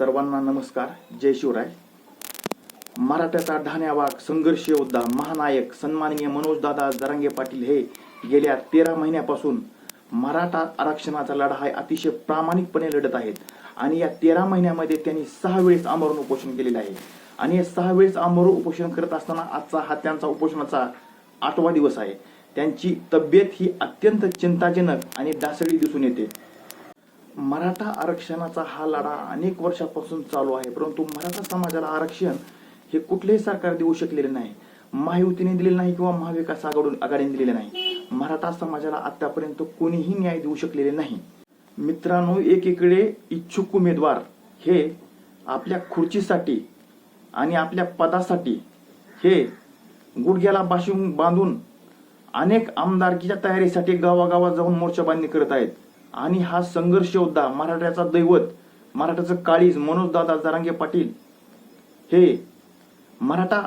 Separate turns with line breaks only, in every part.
सर्वांना नमस्कार. जय शिवराय. मराठ्याचा ढाण्यावाग संघर्ष योद्धा महानायक सन्माननीय मनोजदादा जरांगे पाटील हे गेल्या तेरा महिन्यापासून मराठा आरक्षणाचा लढा हा अतिशय प्रामाणिकपणे लढत आहेत. आणि या तेरा महिन्यामध्ये त्यांनी सहा वेळेस आमरण उपोषण केलेलं आहे. आणि हे सहा वेळेस आमरण उपोषण करत असताना आजचा हा त्यांचा उपोषणाचा आठवा दिवस आहे. त्यांची तब्येत ही अत्यंत चिंताजनक आणि डासळी दिसून येते. मराठा आरक्षणाचा हा लढा अनेक वर्षापासून चालू आहे परंतु मराठा समाजाला आरक्षण हे कुठलेही सरकार देऊ शकलेले नाही. महायुतीने दिलेले नाही किंवा महाविकास आघाडून आघाडीने दिलेले नाही. मराठा समाजाला आतापर्यंत कोणीही न्याय देऊ शकलेले नाही. मित्रांनो एकीकडे इच्छुक उमेदवार हे आपल्या खुर्चीसाठी आणि आपल्या पदासाठी हे गुडघ्याला बाशिंग बांधून अनेक आमदारकीच्या तयारीसाठी गावागावात जाऊन मोर्चा बांधणी करत आहेत. आणि हा संघर्ष योद्धा मराठ्याचा दैवत मराठ्याचं काळीज मनोजदादा जरांगे पाटील हे मराठा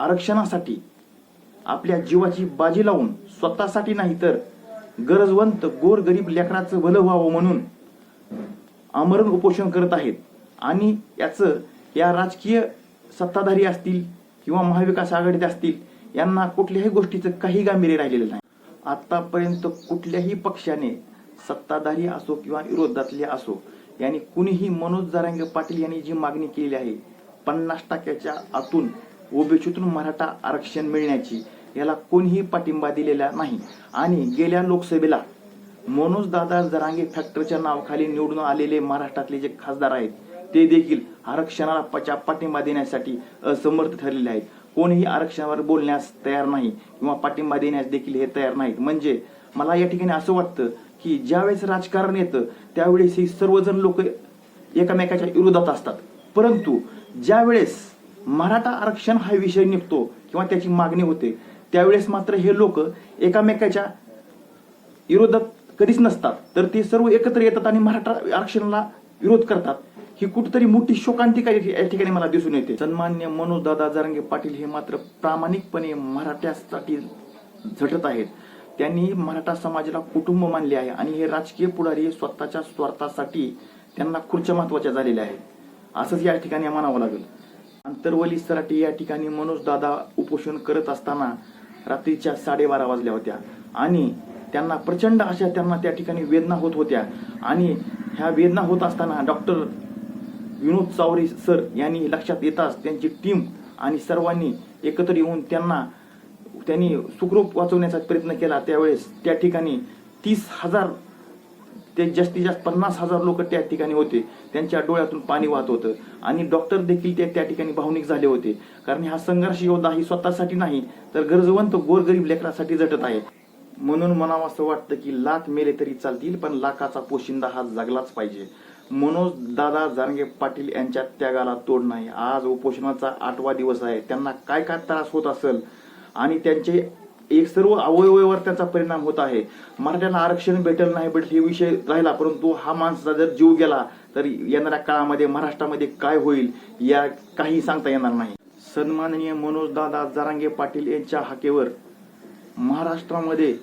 आरक्षणासाठी आपल्या जीवाची बाजी लावून स्वतःसाठी नाही तर गरजवंत गोरगरीब लेकराचं भलं व्हावं म्हणून आमरण उपोषण करत आहेत. आणि याचं या राजकीय सत्ताधारी असतील किंवा महाविकास आघाडीत असतील यांना कुठल्याही गोष्टीचं काही गांभीर्य राहिलेलं नाही. आतापर्यंत कुठल्याही पक्षाने सत्ताधारी असो किंवा विरोधातले असो यांनी कुणीही मनोज जरांगे पाटील यांनी जी मागणी केली आहे पन्नास टक्क्याच्या आतून ओबीसीतून मराठा आरक्षण मिळण्याची याला कोणीही पाठिंबा दिलेला नाही. आणि गेल्या लोकसभेला मनोज दादा जरांगे फॅक्टरीच्या नावाखाली निवडून आलेले महाराष्ट्रातले जे खासदार आहेत ते देखील आरक्षणाला पचा पाठिंबा देण्यासाठी असमर्थ ठरलेले आहेत. कोणीही आरक्षणावर बोलण्यास तयार नाही किंवा पाठिंबा देण्यास देखील हे तयार नाहीत. म्हणजे मला या ठिकाणी असं वाटतं की ज्यावेळेस राजकारण येतं त्यावेळेस ही सर्वजण लोक एकमेकाच्या विरोधात असतात. परंतु ज्यावेळेस मराठा आरक्षण हा विषय निघतो किंवा त्याची मागणी होते त्यावेळेस मात्र हे लोक एकामेकाच्या विरोधात कधीच नसतात. तर ते सर्व एकत्र येतात आणि मराठा आरक्षणाला विरोध करतात. ही कुठेतरी मोठी शोकांतिका या ठिकाणी मला दिसून येते. सन्मान्य मनोज दादा जरांगे पाटील हे मात्र प्रामाणिकपणे मराठ्यासाठी झटत आहेत. त्यांनी मराठा समाजाला कुटुंब मानले आहे आणि हे राजकीय पुढारी स्वतःच्या स्वार्थासाठी त्यांना खुर्च्या महत्त्वाच्या झालेल्या आहेत. असंच या ठिकाणी म्हणावं लागेल. अंतरवली सराटी या ठिकाणी मनोज दादा उपोषण करत असताना रात्रीच्या साडेबारा वाजल्या होत्या. आणि त्यांना प्रचंड अशा त्यांना त्या ठिकाणी वेदना होत होत्या. आणि ह्या वेदना होत असताना डॉक्टर विनोद चावरे सर यांनी लक्षात येताच त्यांची टीम आणि सर्वांनी एकत्र येऊन त्यांना त्यांनी सुखरूप वाचवण्याचा प्रयत्न केला त्यावेळेस त्या ठिकाणी तीस हजार ते जास्तीत जास्त पन्नास हजार लोक त्या ठिकाणी होते. त्यांच्या डोळ्यातून पाणी वाहत होतं. आणि डॉक्टर देखील ते त्या ठिकाणी भावनिक झाले होते. कारण हा संघर्ष योद्धा ही स्वतःसाठी नाही तर गरजवंत गोरगरीब लेकरासाठी झटत आहे. म्हणून म्हणावं असं वाटतं की लाख मेले तरी चालतील पण लाखाचा पोशिंदा हा जगलाच पाहिजे. मनोज दादा जानगे पाटील यांच्या त्यागाला तोड नाही. आज उपोषणाचा आठवा दिवस आहे. त्यांना काय काय त्रास होत असेल आणि त्यांचे एक सर्व अवयवावर त्याचा परिणाम होत आहे. मराठ्यांना आरक्षण भेटेल नाही भेटेल हे विषय राहिला परंतु हा माणसाचा जर जीव गेला तर येणाऱ्या काळामध्ये महाराष्ट्रामध्ये काय होईल या काही सांगता येणार नाही. सन्माननीय मनोजदादा जारांगे पाटील यांच्या हाकेवर महाराष्ट्रामध्ये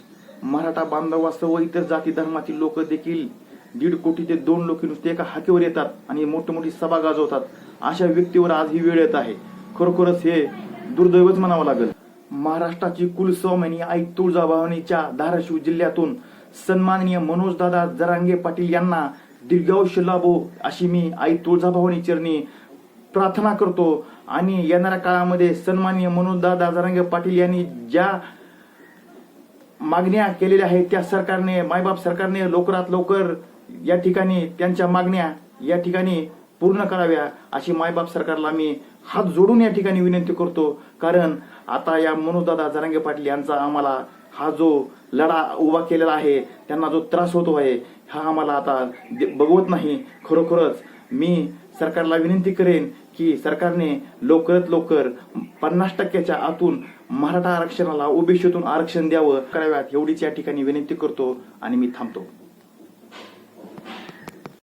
मराठा बांधवासह इतर जाती धर्मातील लोक देखील दीड कोटी ते दोन लोक नुसते एका हाकेवर येतात आणि मोठी मोठी सभा गाजवतात. अशा व्यक्तीवर आज ही वेळ येत आहे. खरोखरच हे दुर्दैवच म्हणावं लागेल. महाराष्ट्राची कुलस्वामिनी आई तुळजाभवानीच्या धाराशिव जिल्ह्यातून सन्माननीय मनोजदादा जरांगे पाटील यांना दीर्घायुष्य लाभो अशी मी आई तुळजाभवानी चरणी प्रार्थना करतो. आणि येणाऱ्या काळामध्ये सन्माननीय मनोजदादा जरांगे पाटील यांनी ज्या मागण्या केलेल्या आहेत त्या सरकारने मायबाप सरकारने लवकरात लवकर या ठिकाणी त्यांच्या मागण्या या ठिकाणी पूर्ण कराव्या अशी मायबाप सरकारला मी हात जोडून या ठिकाणी विनंती करतो. कारण आता या मनोजदादा जरांगे पाटील यांचा आम्हाला हा जो लढा उभा केलेला आहे त्यांना जो त्रास होतो आहे हा आम्हाला आता दे- बघवत नाही. खरोखरच मी सरकारला विनंती करेन की सरकारने लवकरात लवकर पन्नास टक्क्याच्या आतून मराठा आरक्षणाला ओबीसीतून आरक्षण द्यावं कराव्यात एवढीच या ठिकाणी विनंती करतो आणि मी थांबतो.